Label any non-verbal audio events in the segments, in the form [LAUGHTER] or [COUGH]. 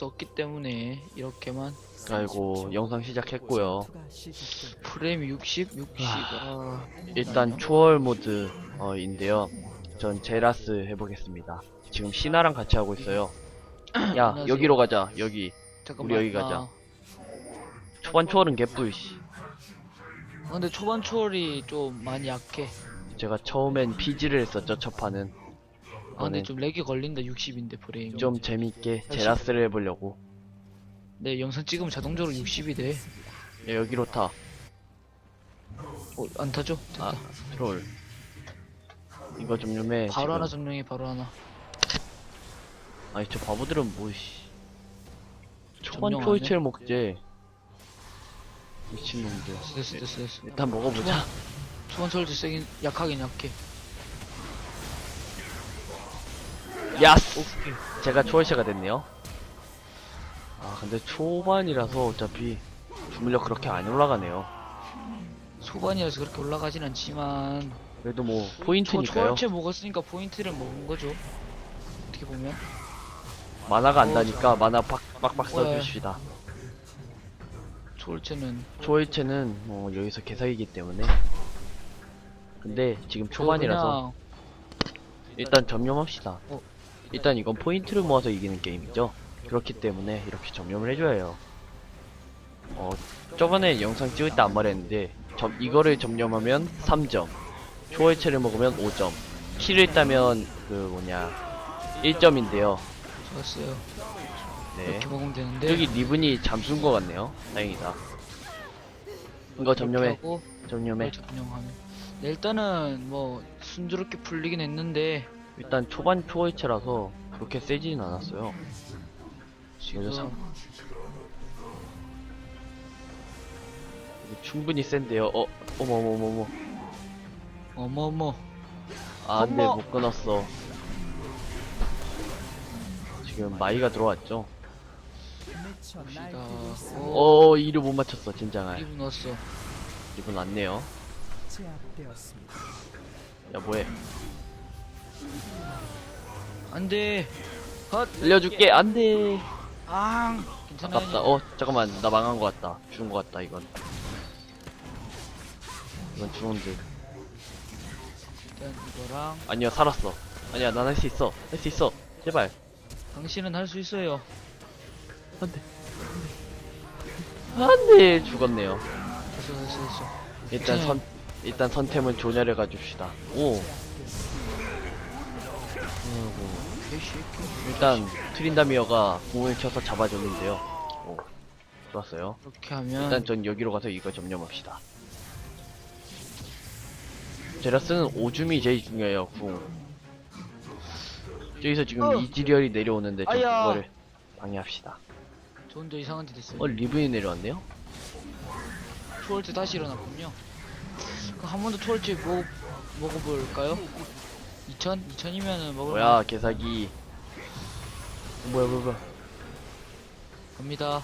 수 없기 때문에 이렇게만 아이고 영상 시작했고요 프레임 60, 60. 아, 일단 초월 모드 어, 인데요 전 제라스 해보겠습니다 지금 신하랑 같이 하고 있어요 [CLEARS THROAT] 야 안녕하세요. 여기로 가자 여기 잠깐만. 우리 여기 가자. 아, 초반 초월은 개뿔 씨 아, 근데 초반 초월이 좀 많이 약해. 제가 처음엔 피지를 했었죠 첫 판은 아, 근데 이번엔 좀 렉이 걸린다. 60인데 프레임. 좀 재밌게 제라스를 해보려고 네, 영상 찍으면 자동적으로 60이 돼. 야, 여기로 타 어, 안 타죠? 됐다. 아, 트롤. 이거 좀 좀해. 바로 지금. 하나 점령해, 바로 하나. 아니, 저 바보들은 뭐, 씨. 초반 점령 안 초이체를 먹지. 미친놈들. 됐어, 됐어, 됐어. 일단 먹어보자. 초반 초월도 세긴, 약하긴 약해. 야스! 제가 초이체가 됐네요. 아, 근데 초반이라서 어차피 주물력 그렇게 안 올라가네요. 초반이라서 그렇게 올라가진 않지만. 그래도 뭐, 초, 포인트니까요. 초월체 먹었으니까 포인트를 먹은 거죠. 어떻게 보면. 만화가 안 나니까 만화 빡, 빡빡 써줍시다. 초월체는. 초이체는 뭐, 여기서 개사기기 때문에. 근데 지금 초반이라서. 일단 점령합시다. 어. 일단 이건 포인트를 모아서 이기는 게임이죠. 그렇기 때문에 이렇게 점령을 해줘야 해요. 어, 저번에 영상 찍을 때 안 말했는데, 점, 이거를 점령하면 3점, 초월체를 먹으면 5점, 킬을 따면 그 뭐냐, 1점인데요. 좋았어요. 네. 이렇게 먹으면 되는데. 여기 리븐이 잠수인 것 같네요. 다행이다. 이거 점령해, 점령해. 점령하면. 네, 일단은 뭐 순조롭게 풀리긴 했는데 일단 초반 초월체라서 그렇게 세지진 않았어요. 지금 상, 이거 충분히 센데요. 어, 어머, 어머, 어머, 어머. 어머머 아, 근데 어머. 못 끊었어. 지금 마이가 들어왔죠. 봅시다. 어, 이를 못 맞췄어, 진장아. 이분 넣었어. 이분 왔네요. 제압되었습니다. 야, 뭐해? 안돼. 헛. 알려줄게, 안 돼. 앙. 괜찮아요. 아깝다. 어, 잠깐만. 나 망한 것 같다. 죽은 것 같다, 이건. 이건 죽은 듯. 일단 이거랑 아니야, 살았어. 아니야, 난 할 수 있어. 할 수 있어. 제발. 당신은 할 수 있어요. 안 돼. 안 돼. 죽었네요. 됐어 됐어 됐어. 일단 선, [LAUGHS] 일단 선템은 조냐를 가줍시다. 오. 아이고. 개새끼. 일단, 트린다미어가 공을 쳐서 잡아줬는데요. 오. 좋았어요. 이렇게 하면 일단 전 여기로 가서 이거 점령합시다. 제라스는 오줌이 제일 중요해요, 궁. 저기서 지금 어. 이지리얼이 내려오는데 좀 아야. 그거를 방해합시다. 저 혼자 이상한 짓 했어요. 어, 리븐이 내려왔네요? 초월체 다시 일어났군요. 그럼 한 번 더 초월체 먹 먹어볼까요? 2000? 2000이면은 먹을 뭐야, 개사기. 뭐야, 뭐야, 뭐야. 갑니다.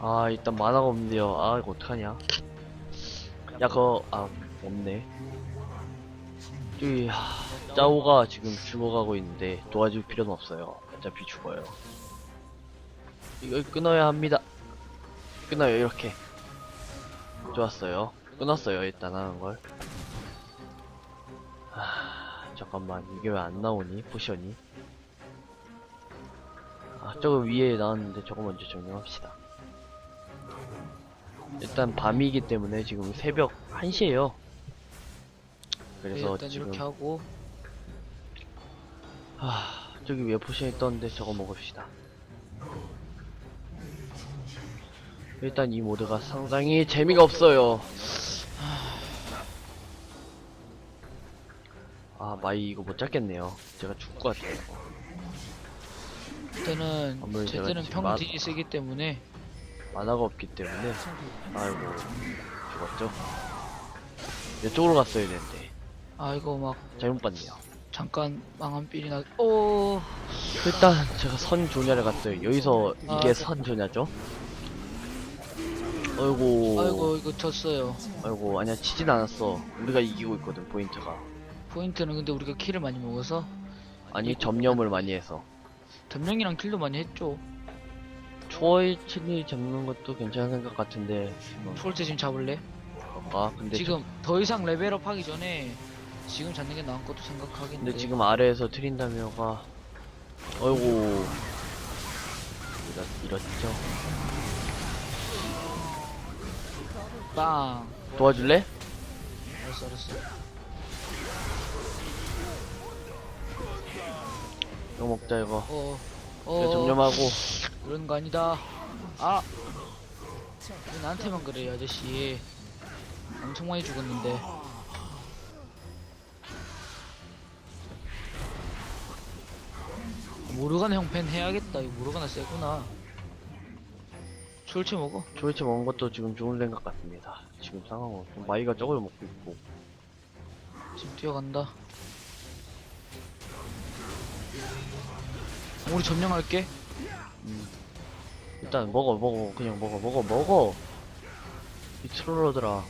아, 일단 만화가 없는데요. 아, 이거 어떡하냐. 야, 그거, 아, 없네. 저기, 하, 짜오가 지금 죽어가고 있는데 도와줄 필요는 없어요. 어차피 죽어요. 이걸 끊어야 합니다. 끊어요, 이렇게. 좋았어요. 끊었어요, 일단 하는 걸. 하, 잠깐만, 이게 왜 안 나오니? 포션이. 아, 저거 위에 나왔는데 저거 먼저 정리합시다. 일단 밤이기 때문에 지금 새벽 1시에요. 네, 그래서 일단 지금 이렇게 하고 하, 저기 위에 포션이 떴는데 저거 먹읍시다. 일단 이 모드가 상당히 재미가 없어요. 아, 마이 이거 못 잡겠네요. 제가 죽을 것 같아요. 아무래도 제가 지금 마- 평딜이 세기 때문에 만화가 없기 때문에 아이고 죽었죠. 이쪽으로 갔어야 되는데 아 이거 막 잘못 봤네요. 잠깐 망한 삘이 나. 오 일단 제가 선 조냐를 갔어요. 여기서 이게 아, 선 조냐죠? 어이구 아이고 이거 졌어요. 아이고 아니야 치진 않았어. 우리가 이기고 있거든 포인트가. 포인트는 근데 우리가 킬을 많이 먹어서? 아니 점령을 많이 해서. 점령이랑 킬도 많이 했죠. 초월치를 잡는 것도 괜찮은 생각 같은데 뭐, 초월제 지금 잡을래? 아까 근데 지금 더 이상 레벨업 하기 전에 지금 잡는 게 나은 것도 생각하겠는데 근데 지금 아래에서 트린다며가. 어이구 이렇, 이렇죠 빵. 도와줄래? 알았어 알았어. 이거 먹자 이거. 어어. 이거 어, 점령하고. 이런 거 아니다. 아! 왜 나한테만 그래 이 아저씨. 엄청 많이 죽었는데. 모르가나 형팬 해야겠다. 이거 모르가나 세구나 출치 먹어 초이치 먹은 것도 지금 좋은 생각 같습니다. 지금 상황은 좀 마이가 저걸 먹고 있고. 지금 뛰어간다. 우리 점령할게. 일단 먹어 먹어. 그냥 먹어 먹어 먹어. 이 트롤러들아.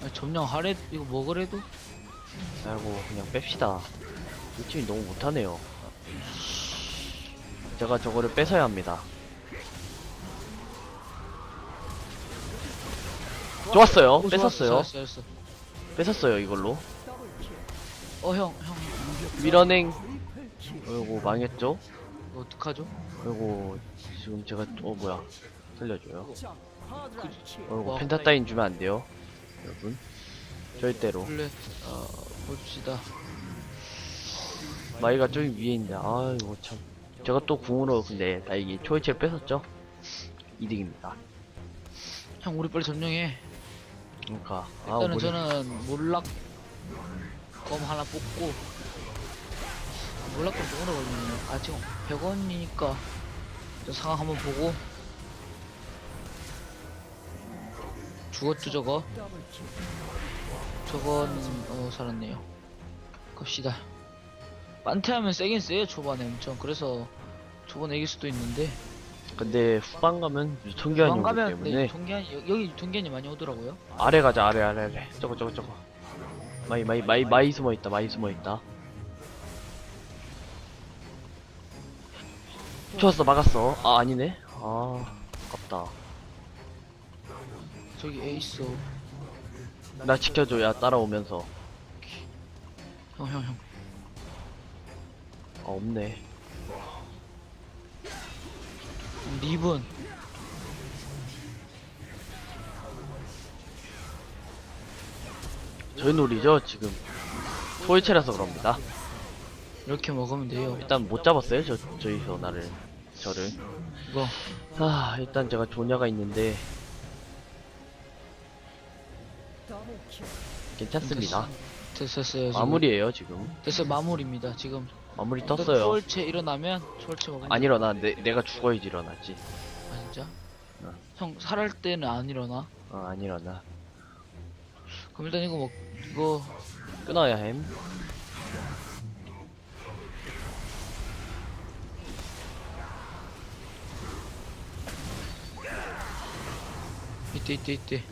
아니, 점령하래? 이거 먹으래도? 아이고 그냥 뺍시다. 이 팀이 너무 못하네요. 제가 저거를 뺏어야 합니다 좋았어요. 오, 좋았어, 뺏었어요. 좋았어, 좋았어. 뺏었어요 이걸로. 어, 형, 형, 밀어냉 어이구 망했죠? 이거 어떡하죠? 어이구 지금 제가 어 뭐야. 살려줘요. 어이구 와, 펜타따인 주면 안 돼요 여러분. 절대로. 원래, 어, 봅시다. 마이가 저기 위에 있는데 아이고 참. 제가 또 궁으로 근데 다행히 초이치를 뺏었죠? 이득입니다. 형, 우리 빨리 점령해. 그러니까 아 일단은 우리 저는 몰락 검 하나 뽑고 몰락검 좀 오래 걸리네요. 아, 지금 100원이니까 저 상황 한번 보고 죽었죠, 저거? 저거는, 어, 살았네요. 갑시다. 반태하면 세긴 세요, 초반에 엄청. 그래서 초반에 이길 수도 있는데. 근데 후반 가면 유통기한이 오기 가면 네, 때문에 유통기한이 여- 여기 유통기한이 많이 오더라고요. 아래 가자 아래 아래 아래. 저거 저거 저거. 마이 마이 마이 마이 숨어 있다 마이 숨어 있다. 좋았어 막았어. 아 아니네. 아 아깝다. 저기 에이스. 나 지켜줘 야 따라오면서. 형, 형, 형. 아 없네 리븐. 저희 놀이죠 지금 초이체라서 그럽니다 이렇게 먹으면 돼요. 일단 못 잡았어요 저 저희서 나를 저를 이거 아 일단 제가 조냐가 있는데 괜찮습니다 됐었어요. 지금. 마무리예요 지금 됐어요. 마무리입니다. 지금 마무리 떴어요. 초월체 일어나면 초월체 먹으면 안 일어나 내, 내가 죽어야지 일어나지 아 진짜? 어. 형 살할 때는 안 일어나? 어, 안 일어나 그럼 일단 이거 먹 이거 끊어야 햄 이때 이때 이때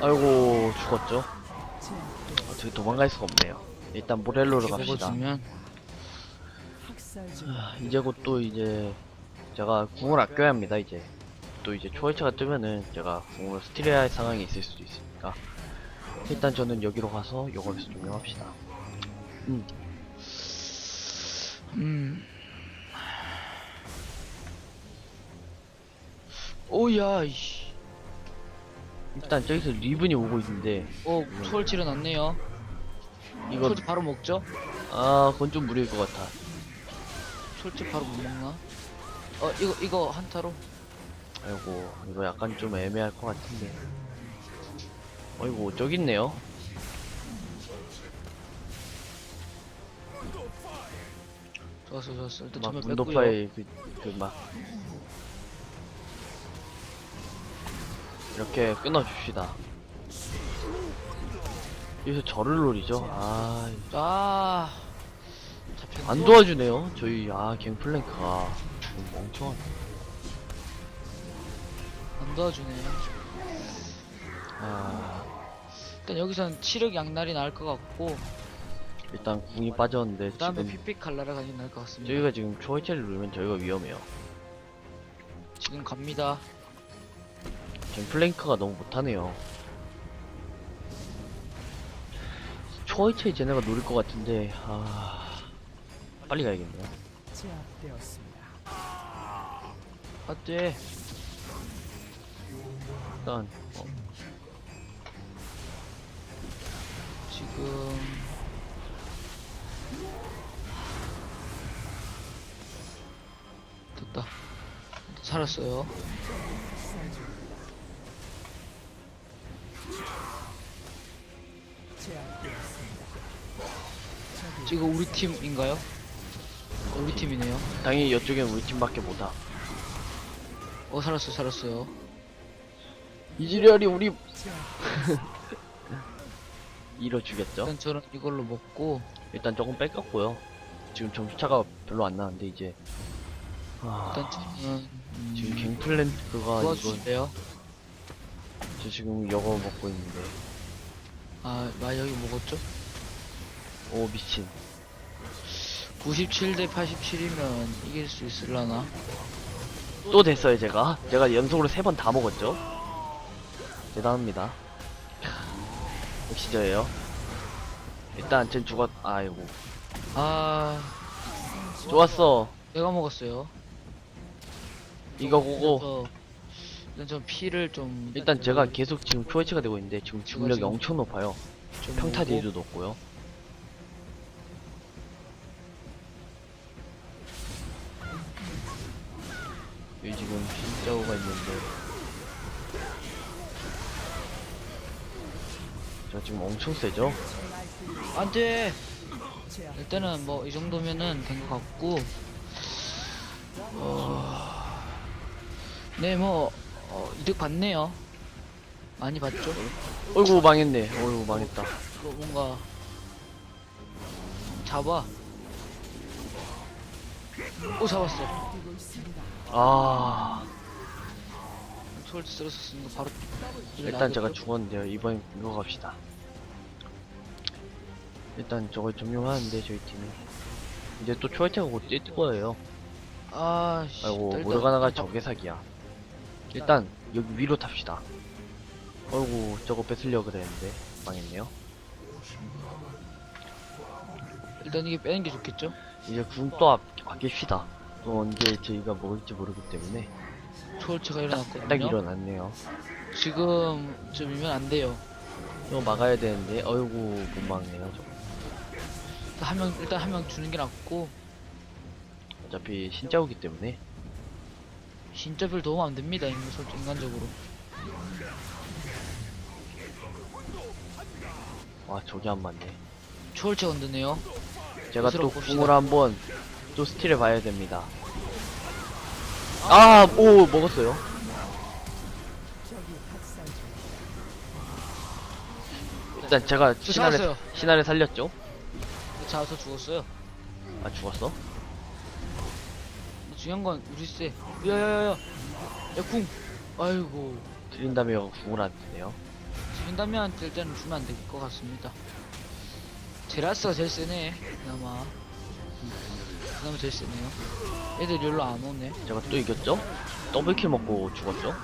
아이고 죽었죠. 어떻게 도망갈 수가 없네요. 일단 모렐로로 갑시다. 아, 이제 곧 또 이제 제가 궁을 아껴야 합니다 이제. 또 이제 초월차가 뜨면은 제가 궁을 스틸해야 할 상황이 있을 수도 있으니까. 일단 저는 여기로 가서 요거에서 종료합시다. 음. 음. 오야 이씨 일단 저기서 리븐이 오고 있는데. 어 초월체 일어났네요. 이거 초월체 바로 먹죠? 아 그건 좀 무리일 것 같아. 초월체 바로 못 먹나? 어 이거 이거 한타로? 아이고 이거 약간 좀 애매할 것 같은데. 어이구 저기 있네요. 좋았어 좋았어. 일단 막 전면 뺐고요. 문도파의 그 그 막 이렇게 끊어줍시다 여기서 저를 노리죠 아 아 잡혔 안 도와주네요. 저희 아 갱플랭크가 너무 멍청한. 안 도와주네. 아 일단 여기선 치력 양날이 나을 것 같고 일단 궁이 빠졌는데 그 다음에 지금 픽픽 갈라라가 나을 것 같습니다. 저희가 지금 초이체를 누르면 저희가 위험해요. 지금 갑니다. 갱플랭크가 너무 못하네요. 초이체 쟤네가 노릴 것 같은데 아 빨리 가야겠네요. 제압되었습니다. 안돼. 일단 어, 지금 됐다. 살았어요. 지금 우리 팀인가요? 어, 우리 팀이네요. 당연히 이쪽엔 우리 팀밖에 못하. 어 살았어 살았어요. 이지리얼이 우리 [LAUGHS] 잃어 주겠죠? 일단 저는 이걸로 먹고 일단 조금 뺏겼고요. 지금 점수차가 별로 안 나는데 이제 아, 일단 저는 음, 지금 갱플랭크가 이거 도와주실래요? 저 지금 이거 먹고 있는데 아, 나 여기 먹었죠? 오 미친. 97 대 87이면 이길 수 있을라나? 또 됐어요 제가. 제가 연속으로 세 번 다 먹었죠. 대단합니다. 역시 저예요. 일단 쟨 죽었 아이고. 아, 좋았어. 내가 먹었어요. 이거 보고. 일단 좀 피를 좀 일단 제가 계속 지금 초회치가 되고 있는데 지금 지금 엄청 높아요. 좀 평타 딜도 높고요 여기 지금 신짜오가 있는데 저 지금 엄청 세죠? 안 돼! 제압 일단은 뭐 이 정도면은 된 것 같고 어... 네, 뭐 어, 이득 봤네요. 많이 봤죠? 어이구 망했네 어이구 망했다 이거 뭔가 잡아. 오 잡았어. 아. 초월지 쓸었었으니까 바로 일단 제가 죽었는데요. 이번엔 이거 갑시다. 일단 저걸 점령하는데 저희 팀이. 이제 또 초회차가 곧뛸 거예요. 아, 씨, 아이고 모르가나가 적의 사기야. 일단 여기 위로 탑시다. 어이구 저거 뺏으려 그랬는데. 망했네요. 일단 이게 빼는 게 좋겠죠? 이제 궁또 앞, 아낍시다 또 언제 저희가 먹을지 모르기 때문에 초월체가 일어났거든요. 딱 일어났네요 지금 쯤이면 안 돼요. 이거 막아야 되는데 어이구 못 막네요 저거 일단 한 명 일단 한 명 주는 게 낫고 어차피 신짜오기 때문에 진짜 별 도움 안 됩니다. 인간 솔직히 인간적으로. 와 저기 안 맞네 초월체 건드네요. 제가 또 봅시다. 궁을 한번 또 스틸을 봐야 됩니다. 아, 오, 먹었어요. 일단 제가 저 신화를, 잡았어요. 신화를 살렸죠? 자서 죽었어요. 아, 죽었어? 중요한 건 우리 쎄. 야야야야. 야 궁. 아이고. 드린 다음에 궁을 안 뜨네요. 진담이한테 일단은 주면 안 될 것 같습니다. 제라스가 제일 세네. 그나마. 그나마 제일 세네요. 애들 열로 안 오네. 제가 또 이겼죠? 더블킬 먹고 죽었죠?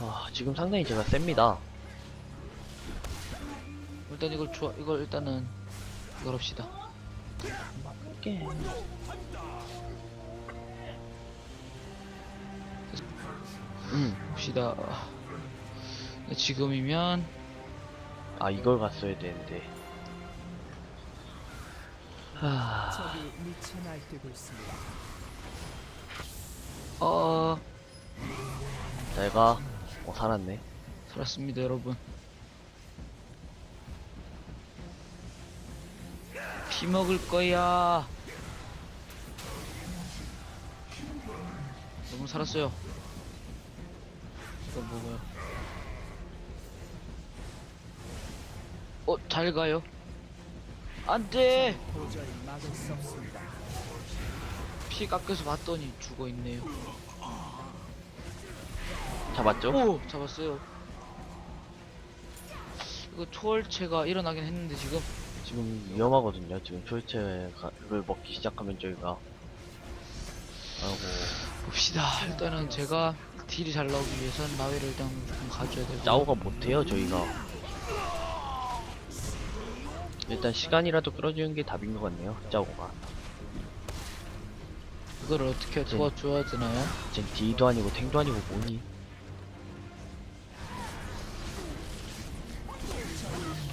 아, 지금 상당히 제가 셉니다. 일단 이걸 좋아 이걸 일단은 이걸 합시다. 음, 봅시다. 네, 지금이면 아, 이걸 갔어야 되는데. 하, 적이 미쳐 날뛰고 있습니다. 어 내가, 어, 살았네. 살았습니다 여러분. 피 먹을 거야. 너무 살았어요. 이거 먹어요. 어, 잘 가요. 안돼. 피 깎여서 봤더니 죽어 있네요. 잡았죠? 오 잡았어요. 이거 초월체가 일어나긴 했는데 지금. 지금 위험하거든요. 지금 그걸 먹기 시작하면 저희가. 아이고. 봅시다. 일단은 제가 딜이 잘 나오기 위해선 마웨를 일단 좀 가져야 되고 짜오가 못해요 저희가 일단 시간이라도 끌어주는 게 답인 것 같네요 짜오가 이거를 어떻게 네. 도와줘야 되나요? 쟨 D도 아니고 탱도 아니고 뭐니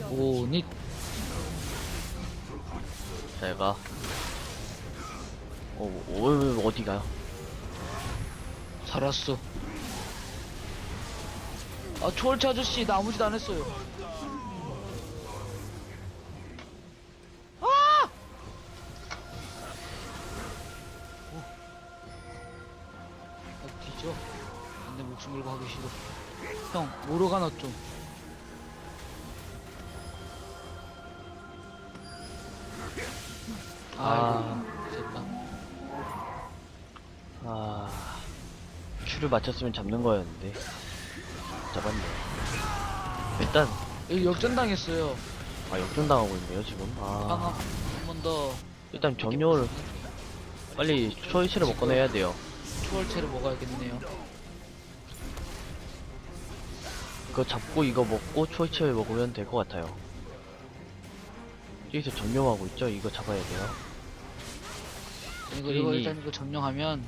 오닛 잘가 어, 어, 어디 가요? 살았어 아 초월체 아저씨 나 아무 짓안 했어요 형 모로가나 좀 아. 됐다. 아 큐를 맞췄으면 잡는 거였는데. 잡았네. 일단. 여기 역전당했어요. 아 역전 당하고 있네요 지금. 아. 한번 더. 일단 점료를 빨리 초이체를 먹고 내야 돼요. 초월체를 먹어야겠네요 그거 잡고 이거 먹고 초이체를 먹으면 될 것 같아요. 여기서 점령하고 있죠? 이거 잡아야 돼요. 이거 이거 트윈이- 일단 이거 점령하면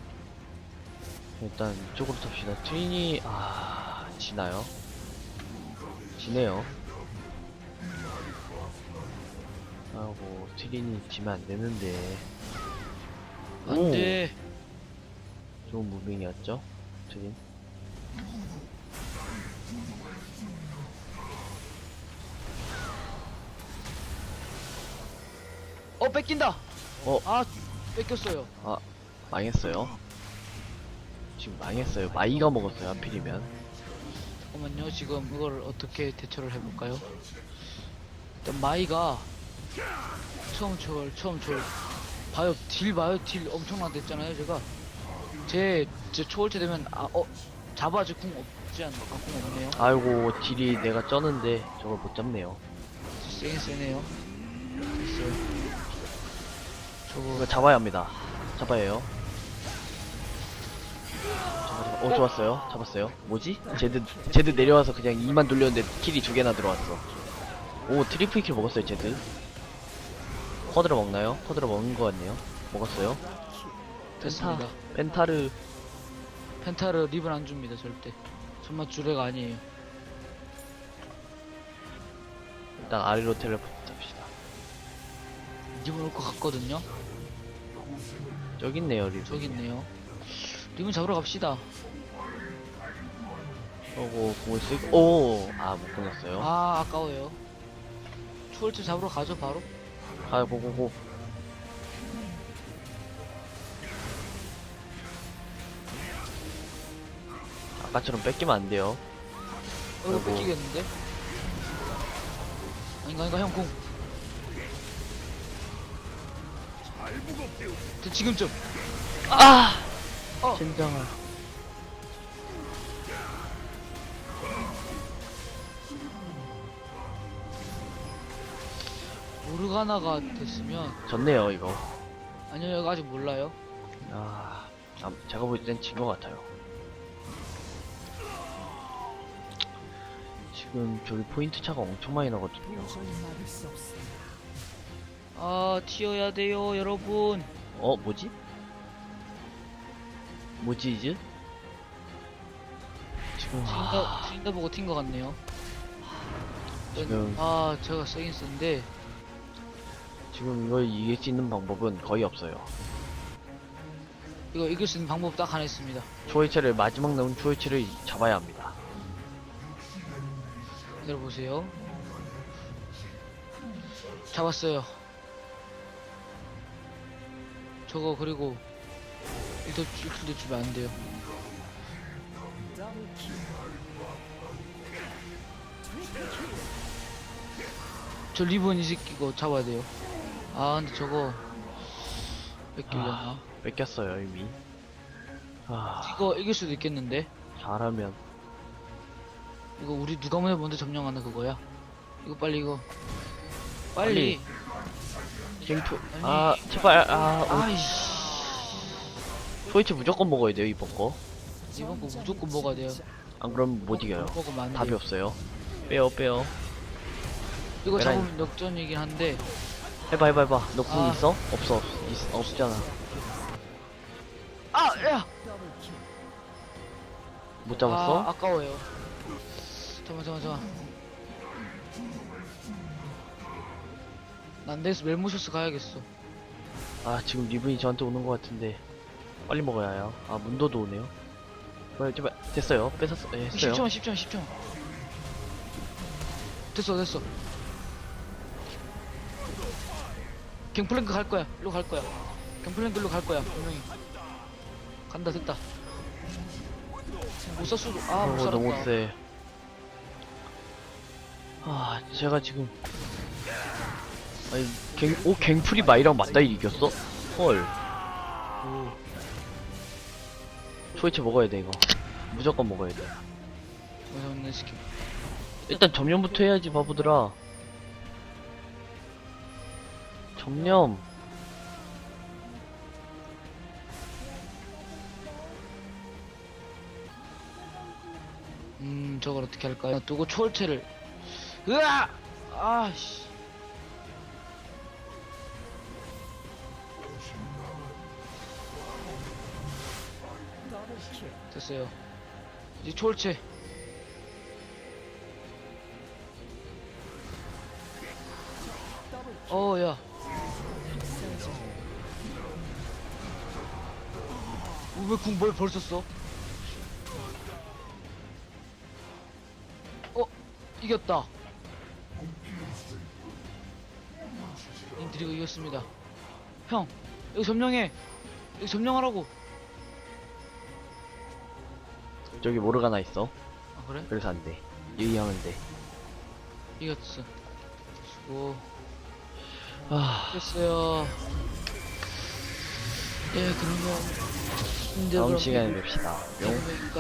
일단 이쪽으로 탑시다. 트윈이 아 지나요? 지네요. 아이고 트윈이 지면 안 되는데. 안돼. 좋은 무빙이었죠? 트윈 뺏긴다. 어. 아 뺏겼어요. 아 망했어요? 지금 망했어요. 마이가 먹었어요 하필이면. 잠깐만요. 지금 이걸 어떻게 대처를 해볼까요? 일단 마이가 처음 초월 처음 초월 봐요 딜 봐요 딜 엄청나게 됐잖아요 제가. 제, 제 초월체 되면 아어 잡아지 궁 없지 않나 아, 궁 없네요. 아이고 딜이 내가 쩌는데 저걸 못 잡네요. 세긴 세네요. 됐어요 이거 잡아야 합니다. 잡아야 해요. 잡아, 잡아. 어 좋았어요. 잡았어요. 뭐지? 제드 제드 내려와서 그냥 2만 돌렸는데 킬이 두 개나 들어왔어 오 트리플 킬 먹었어요 제드. 쿼드라 먹나요? 쿼드라 먹는 것 같네요. 먹었어요. 됐습니다. 펜타르. 펜타르 립은 안 줍니다 절대. 정말 주례가 아니에요. 일단 아래로 텔레포트 합시다. 립은 올것 같거든요 저기 있네요 리브 저기 있네요. 립은 잡으러 갑시다. 그러고 공을 쓰고 오아못 끊었어요. 아 아까워요. 초월체 잡으러 가죠 바로? 아 고고고. 아까처럼 뺏기면 안 돼요. 어 이거 아이고. 뺏기겠는데? 아닌가 아닌가? 형궁 저 지금쯤 아! 어. 젠장아 모르가나가 됐으면 졌네요 이거 아니요 이거 아직 몰라요 아, 아 제가 볼 땐 진 것 같아요 지금 저기 포인트 차가 엄청 많이 나거든요 도저히 막을 수 없습니다. 아 튀어야 돼요 여러분. 어 뭐지? 뭐지 이제? 지금 트린다 트린다 보고 튄 것 같네요. 지금- 아 제가 세긴 센데. 지금 이걸 이길 수 있는 방법은 거의 없어요. 이거 이길 수 있는 방법 딱 하나 있습니다. 초이체를 마지막 남은 초이체를 잡아야 합니다. 기다려보세요. 잡았어요 저거 그리고 일도 일도 주면 안 돼요. 저 리본 이 새끼 거 잡아야 돼요. 아 근데 저거 뺏기려나? 아, 뺏겼어요 이미. 아 이거 이길 수도 있겠는데? 잘하면. 이거 우리 누가 먼저 점령하는 그거야? 이거 빨리 이거. 빨리. 갱프 아니. 아 제발 아 어, 아이씨 스위치 무조건 먹어야 돼요 이번 거안 이번 거 무조건 먹어야 돼요 그러면 못 이겨요 먹으면 안 답이 돼요 없어요 빼요 빼요 이거. 잡으면 역전이긴 한데 해봐 해봐 해봐 너궁 아. 있어? 없어 없, 있, 없잖아 아! 야! 못 잡았어? 아, 아까워요 잠깐만 잠깐만 잠깐만 난 내서 멜모셔스 가야겠어. 아 지금 리븐이 저한테 오는 것 같은데. 빨리 먹어야 해요. 아 문도도 오네요. 제발 제발 됐어요. 뺏었어 예, 했어요. 10초만 10초만 10초만 됐어 됐어. 갱플랭크 갈 거야. 일로 갈 거야. 갱플랭크 일로 갈 거야 분명히. 간다 됐다. 못 쐈어도 아못 어, 살았다. 너무 세. 아, 제가 지금. 아니, 갱, 오, 갱플이 마이랑 맞다이 이겼어? 헐. 초이체 먹어야 돼, 이거. 무조건 먹어야 돼. 일단 점령부터 해야지, 바보들아. 점령. 음 저걸 어떻게 할까요 두고 초월체를 으아 아씨 됐어요. 이제 초월체. 어 야. 왜궁 뭘 벌써 써? 어 이겼다. 인트리가 이겼습니다. 형 여기 점령해. 여기 점령하라고 저기 모르가나 있어. 아 그래? 그래서 안 돼. 유의하면 돼. 이겼어 수고 아, 됐어요 예 그러면 이제 다음 그럼 시간에 뵙시다. 뿅. 여기까지